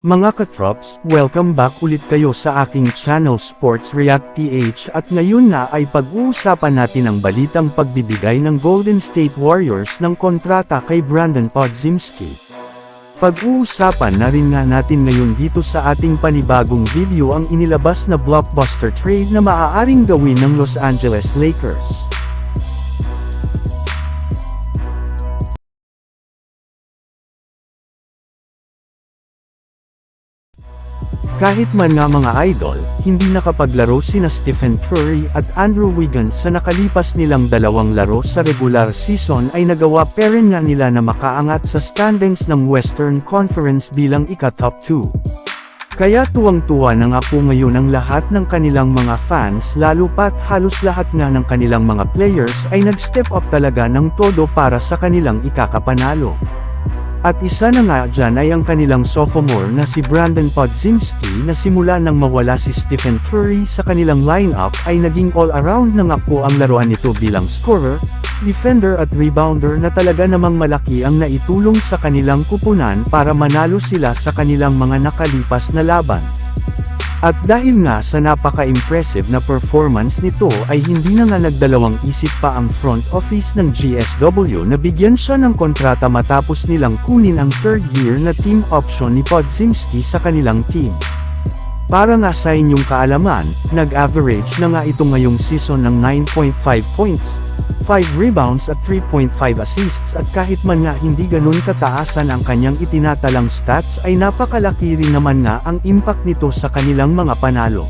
Mga katrops, welcome back ulit kayo sa aking channel Sports React PH at ngayon na ay pag-uusapan natin ang balitang pagbibigay ng Golden State Warriors ng kontrata kay Brandon Podzimski. Pag-uusapan na rin nga natin ngayon dito sa ating panibagong video ang inilabas na blockbuster trade na maaaring gawin ng Los Angeles Lakers. Kahit man nga mga idol, hindi nakapaglaro sina Stephen Curry at Andrew Wiggins sa nakalipas nilang dalawang laro sa regular season ay nagawa pa rin nga nila na makaangat sa standings ng Western Conference bilang ika-top 2. Kaya tuwang-tuwa na nga po ngayon ang lahat ng kanilang mga fans lalo pat halos lahat nga ng kanilang mga players ay nag-step up talaga ng todo para sa kanilang ikakapanalo. At isa na nga dyan ay ang kanilang sophomore na si Brandon Podzimski na simula nang mawala si Stephen Curry sa kanilang lineup ay naging all-around na nga po ang laruan nito bilang scorer, defender at rebounder na talaga namang malaki ang naitulong sa kanilang kupunan para manalo sila sa kanilang mga nakalipas na laban. At dahil nga sa napaka-impressive na performance nito ay hindi na nga nagdalawang isip pa ang front office ng GSW na bigyan siya ng kontrata matapos nilang kunin ang third year na team option ni Podzimski sa kanilang team. Para nga sa inyong kaalaman, nag-average na nga ito ngayong season ng 9.5 points, 5 rebounds at 3.5 assists at kahit man nga hindi ganun kataasan ang kanyang itinatalang stats ay napakalaki rin naman nga ang impact nito sa kanilang mga panalo.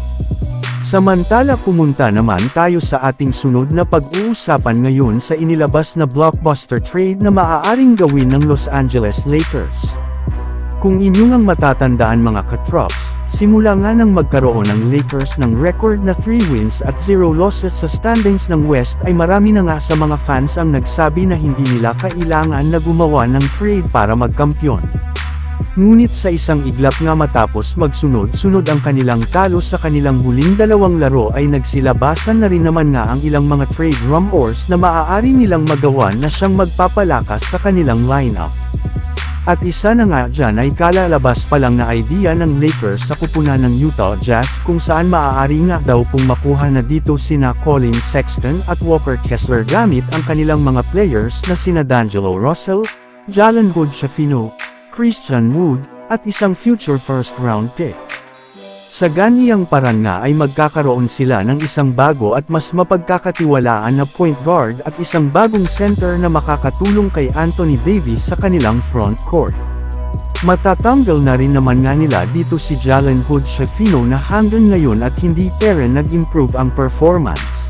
Samantala pumunta naman tayo sa ating sunod na pag-uusapan ngayon sa inilabas na blockbuster trade na maaaring gawin ng Los Angeles Lakers. Kung inyong ang matatandaan mga katrops, simula nga nang magkaroon ng Lakers ng record na 3 wins at 0 losses sa standings ng West ay marami na nga sa mga fans ang nagsabi na hindi nila kailangan na gumawa ng trade para magkampyon. Ngunit sa isang iglap nga matapos magsunod-sunod ang kanilang talo sa kanilang huling dalawang laro ay nagsilabasan na rin naman nga ang ilang mga trade rumors na maaari nilang magawa na siyang magpapalakas sa kanilang lineup. At isa na nga dyan ay kalalabas pa lang na idea ng Lakers sa kupunan ng Utah Jazz kung saan maaari nga daw pong makuha na dito sina Colin Sexton at Walker Kessler gamit ang kanilang mga players na sina D'Angelo Russell, Jalen Hood Shafino, Christian Wood, at isang future first round pick. Sa ganiyang parang nga ay magkakaroon sila ng isang bago at mas mapagkakatiwalaan na point guard at isang bagong center na makakatulong kay Anthony Davis sa kanilang front court. Matatanggal na rin naman nga nila dito si Jalen Hood Shafino na hanggang ngayon at hindi rin nag-improve ang performance.